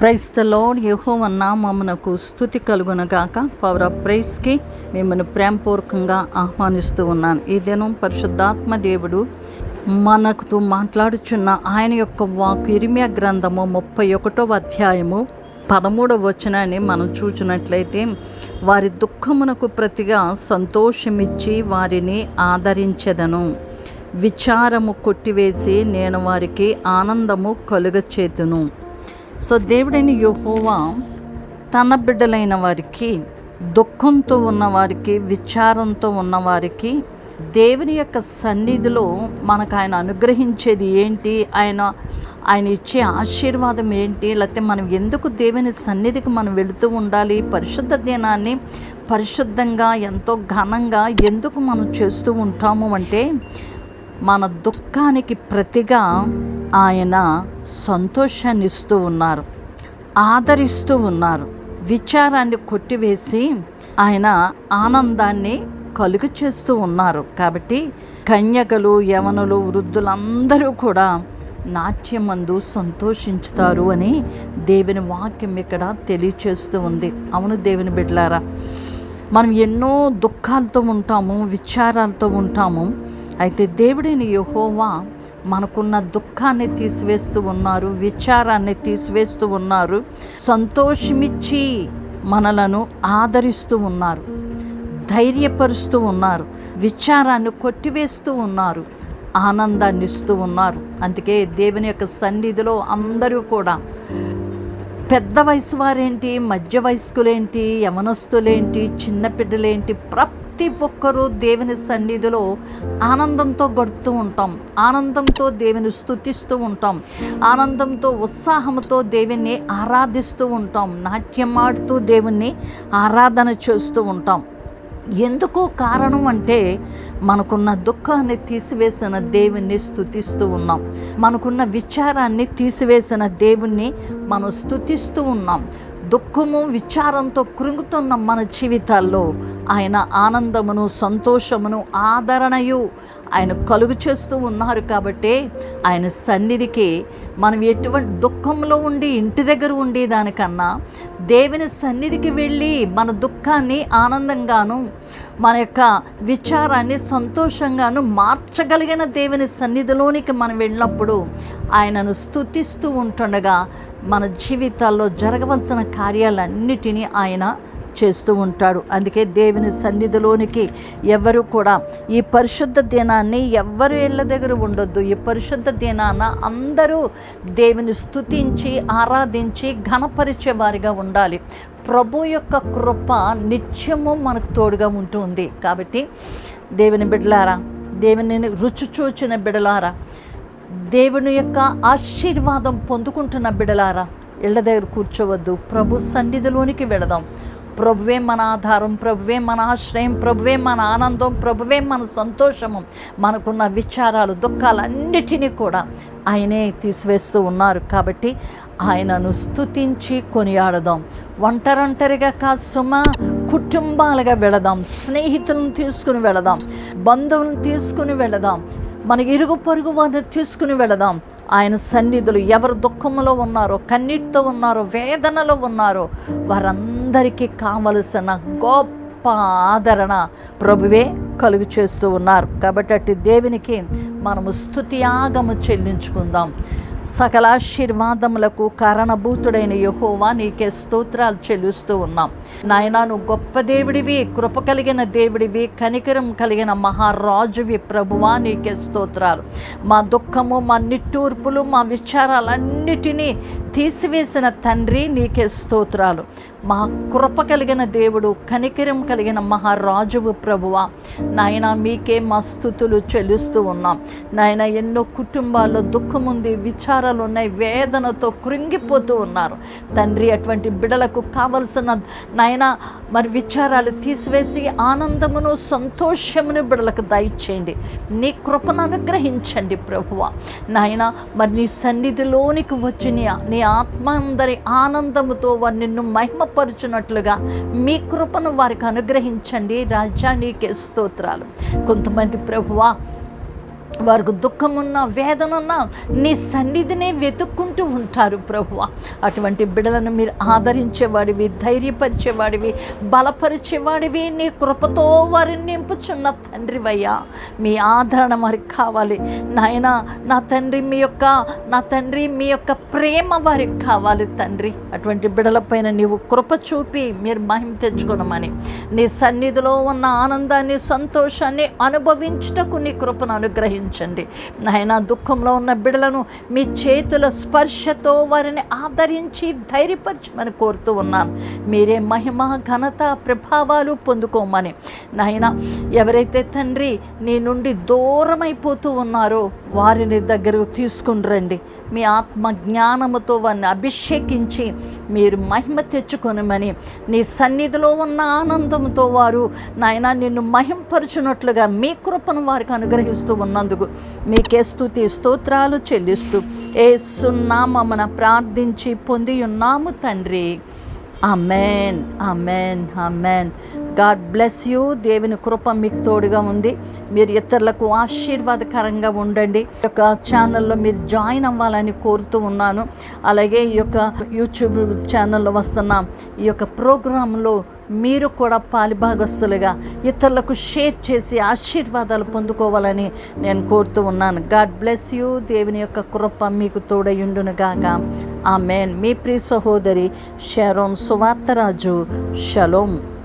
ప్రైస్తలో యహోవ నామమునకు స్థుతి కలుగునగాక. పవర్ ఆఫ్ ప్రైస్కి మిమ్మల్ని ప్రేమపూర్వకంగా ఆహ్వానిస్తూ ఉన్నాను. ఈ దినం పరిశుద్ధాత్మ దేవుడు మనకుతో మాట్లాడుచున్న ఆయన యొక్క వాక్ ఇరిమియా గ్రంథము ముప్పై ఒకటో అధ్యాయము పదమూడవ వచనాన్ని మనం చూచినట్లయితే వారి దుఃఖమునకు ప్రతిగా సంతోషమిచ్చి వారిని ఆదరించెదను. విచారము కొట్టివేసి నేను వారికి ఆనందము కలుగచేతును. సో దేవుడైన యెహోవా తన బిడ్డలైన వారికి దుఃఖంతో ఉన్నవారికి విచారంతో ఉన్నవారికి దేవుని యొక్క సన్నిధిలో మనకు ఆయన అనుగ్రహించేది ఏంటి? ఆయన ఆయన ఇచ్చే ఆశీర్వాదం ఏంటి? లేకపోతే మనం ఎందుకు దేవుని సన్నిధికి మనం వెళుతూ ఉండాలి? పరిశుద్ధ దినాన్ని పరిశుద్ధంగా ఎంతో ఘనంగా ఎందుకు మనం చేస్తూ ఉంటాము అంటే మన దుఃఖానికి ప్రతిగా ఆయన సంతోషాన్నిస్తూ ఉన్నారు. ఆదరిస్తూ ఉన్నారు. విచారాన్ని కొట్టివేసి ఆయన ఆనందాన్ని కలుగు చేస్తూ ఉన్నారు. కాబట్టి కన్యకలు యవనులు వృద్ధులందరూ కూడా నాట్యమందు సంతోషించుతారు అని దేవుని వాక్యం ఇక్కడ తెలియచేస్తూ ఉంది. అవును దేవుని బిడ్డలారా మనం ఎన్నో దుఃఖాలతో ఉంటాము విచారాలతో ఉంటాము. అయితే దేవుడిని యహోవా మనకున్న దుఃఖాన్ని తీసివేస్తూ ఉన్నారు విచారాన్ని తీసివేస్తూ ఉన్నారు సంతోషమిచ్చి మనలను ఆదరిస్తూ ఉన్నారు ధైర్యపరుస్తూ ఉన్నారు విచారాన్ని కొట్టివేస్తూ ఉన్నారు ఆనందాన్ని ఇస్తూ ఉన్నారు. అందుకే దేవుని యొక్క సన్నిధిలో అందరూ కూడా పెద్ద వయసు వారేంటి మధ్య వయస్కులేంటి యమనస్తులేంటి చిన్నపిడ్డలేంటి ప్ర ప్రతి ఒక్కరూ దేవుని సన్నిధిలో ఆనందంతో గడుపుతూ ఉంటాం. ఆనందంతో దేవుని స్థుతిస్తూ ఉంటాం. ఆనందంతో ఉత్సాహంతో దేవుణ్ణి ఆరాధిస్తూ ఉంటాం. నాట్యం ఆడుతూ దేవుణ్ణి ఆరాధన చేస్తూ ఉంటాం. ఎందుకు కారణం అంటే మనకున్న దుఃఖాన్ని తీసివేసిన దేవుణ్ణి స్థుతిస్తూ ఉన్నాం. మనకున్న విచారాన్ని తీసివేసిన దేవుణ్ణి మనం స్థుతిస్తూ ఉన్నాం. దుఃఖము విచారంతో కృంగుతున్న మన జీవితాల్లో ఆయన ఆనందమును సంతోషమును ఆదరణయు ఆయన కలుగు చేస్తూ ఉన్నారు కాబట్టే ఆయన సన్నిధికి మనం ఎటువంటి దుఃఖంలో ఉండి ఇంటి దగ్గర ఉండి దానికన్నా దేవుని సన్నిధికి వెళ్ళి మన దుఃఖాన్ని ఆనందంగాను మన యొక్క విచారాన్ని సంతోషంగాను మార్చగలిగిన దేవుని సన్నిధిలోనికి మనం వెళ్ళినప్పుడు ఆయనను స్థుతిస్తూ ఉంటుండగా మన జీవితాల్లో జరగవలసిన కార్యాలన్నిటినీ ఆయన చేస్తూ ఉంటాడు. అందుకే దేవుని సన్నిధిలోనికి ఎవరు కూడా ఈ పరిశుద్ధ దినాన్ని ఎవ్వరు ఇళ్ళ దగ్గర ఉండొద్దు. ఈ పరిశుద్ధ దినాన అందరూ దేవుని స్తుతించి ఆరాధించి ఘనపరిచే వారిగా ఉండాలి. ప్రభు యొక్క కృప నిత్యము మనకు తోడుగా ఉంటుంది. కాబట్టి దేవుని బిడ్డలారా దేవుని రుచి చూచిన బిడలారా దేవుని యొక్క ఆశీర్వాదం పొందుకుంటున్న బిడలారా ఇళ్ళ దగ్గర కూర్చోవద్దు. ప్రభు సన్నిధిలోనికి వెళదాం. ప్రభువే మన ఆధారం ప్రభువే మన ఆశ్రయం ప్రభువే మన ఆనందం ప్రభువే మన సంతోషము. మనకున్న విచారాలు దుఃఖాలన్నిటినీ కూడా ఆయనే తీసివేస్తూ ఉన్నారు. కాబట్టి ఆయనను స్తుతించి కొనియాడదాం. ఒంటరొంటరిగా కాదు సుమ కుటుంబాలుగా వెళదాం. స్నేహితులను తీసుకుని వెళదాం. బంధువులను తీసుకుని వెళదాం. మన ఇరుగు పొరుగు వారిని తీసుకుని వెళదాం. ఆయన సన్నిధులు ఎవరు దుఃఖంలో ఉన్నారో కన్నీటితో ఉన్నారో వేదనలో ఉన్నారో అందరికీ కావలసిన గొప్ప ఆదరణ ప్రభువే కలుగు చేస్తూ ఉన్నారు. కాబట్టి అట్టి దేవునికి మనము స్తుతియాగము చెల్లించుకుందాం. సకల ఆశీర్వాదములకు కారణభూతుడైన యహోవా నీకే స్తోత్రాలు చెల్లిస్తూ ఉన్నాం. నాయన నువ్వు గొప్ప దేవుడివి కృప కలిగిన దేవుడివి కనికరం కలిగిన మహారాజువి ప్రభువా నీకే స్తోత్రాలు. మా దుఃఖము మా నిట్టూర్పులు మా విచారాలన్నిటినీ తీసివేసిన తండ్రి నీకే స్తోత్రాలు. మా కృప కలిగిన దేవుడు కనికిరం కలిగిన మహారాజువు ప్రభువ. నాయన మీకే మా స్థుతులు చెల్లిస్తూ ఉన్నాం. నాయన ఎన్నో కుటుంబాల్లో దుఃఖం ఉంది విచారాలు ఉన్నాయి వేదనతో కృంగిపోతూ ఉన్నారు. తండ్రి అటువంటి బిడలకు కావలసిన నాయన మరి విచారాలు తీసివేసి ఆనందమును సంతోషమును బిడలకు దయచేయండి. నీ కృపను అనుగ్రహించండి ప్రభువ. నాయన మరి నీ సన్నిధిలోనికి వచ్చి నీ ఆత్మ అందరి ఆనందముతో వారు నిన్ను మహిమ మహిమపరుచున్నట్లుగా మీ కృపను వారికి అనుగ్రహించండి. రాజ్యానికి స్తోత్రాలు. కొంతమంది ప్రభువా వారికి దుఃఖమున్న వేదనున్న నీ సన్నిధినే వెతుక్కుంటూ ఉంటారు ప్రభువ. అటువంటి బిడలను మీరు ఆదరించేవాడివి ధైర్యపరిచేవాడివి బలపరిచేవాడివి. నీ కృపతో వారిని నింపుచున్న తండ్రివయ్యా. మీ ఆదరణ వారికి కావాలి. నాయన నా తండ్రి మీ యొక్క నా తండ్రి మీ యొక్క ప్రేమ వారికి కావాలి తండ్రి. అటువంటి బిడలపైన నీవు కృప చూపి మీరు మహిమ తెచ్చుకోనమని. నీ సన్నిధిలో ఉన్న ఆనందాన్ని సంతోషాన్ని అనుభవించుటకు నీ కృపను అనుగ్రహించు. అనుగ్రహించండి నాయన దుఃఖంలో ఉన్న బిడలను మీ చేతుల స్పర్శతో వారిని ఆదరించి ధైర్యపరచమని కోరుతూ ఉన్నాను మీరే మహిమ ఘనత ప్రభావాలు పొందుకోమని. నాయన ఎవరైతే తండ్రి నీ నుండి దూరమైపోతూ ఉన్నారో వారిని దగ్గరకు తీసుకుని రండి. మీ ఆత్మ జ్ఞానముతో వారిని అభిషేకించి మీరు మహిమ తెచ్చుకొనమని. నీ సన్నిధిలో ఉన్న ఆనందంతో వారు నాయన నిన్ను మహింపరచునట్లుగా మీ కృపను వారికి అనుగ్రహిస్తూ ఉన్నందుకు మీకే స్థుతి స్తోత్రాలు చెల్లిస్తూ ఏ సున్నామన ప్రార్థించి పొంది ఉన్నాము తండ్రి. Amen amen amen God bless you. దేవుని కృప మీకు తోడుగా ఉంది. మీరు ఇతరులకు ఆశీర్వాదకరంగా ఉండండి. ఈ యొక్క ఛానల్లో మీరు జాయిన్ అవ్వాలని కోరుతూ ఉన్నాను. అలాగే ఈ యొక్క యూట్యూబ్ ఛానల్లో వస్తున్న ఈ యొక్క ప్రోగ్రాంలో మీరు కూడా పాలిభాగస్తులుగా ఇతరులకు షేర్ చేసి ఆశీర్వాదాలు పొందుకోవాలని నేను కోరుతూ ఉన్నాను. God bless you. దేవుని యొక్క కృప మీకు తోడయుండునుగాక. ఆ మేన్ మీ ప్రియ సహోదరి షరోన్ సువార్తరాజు. షలోం.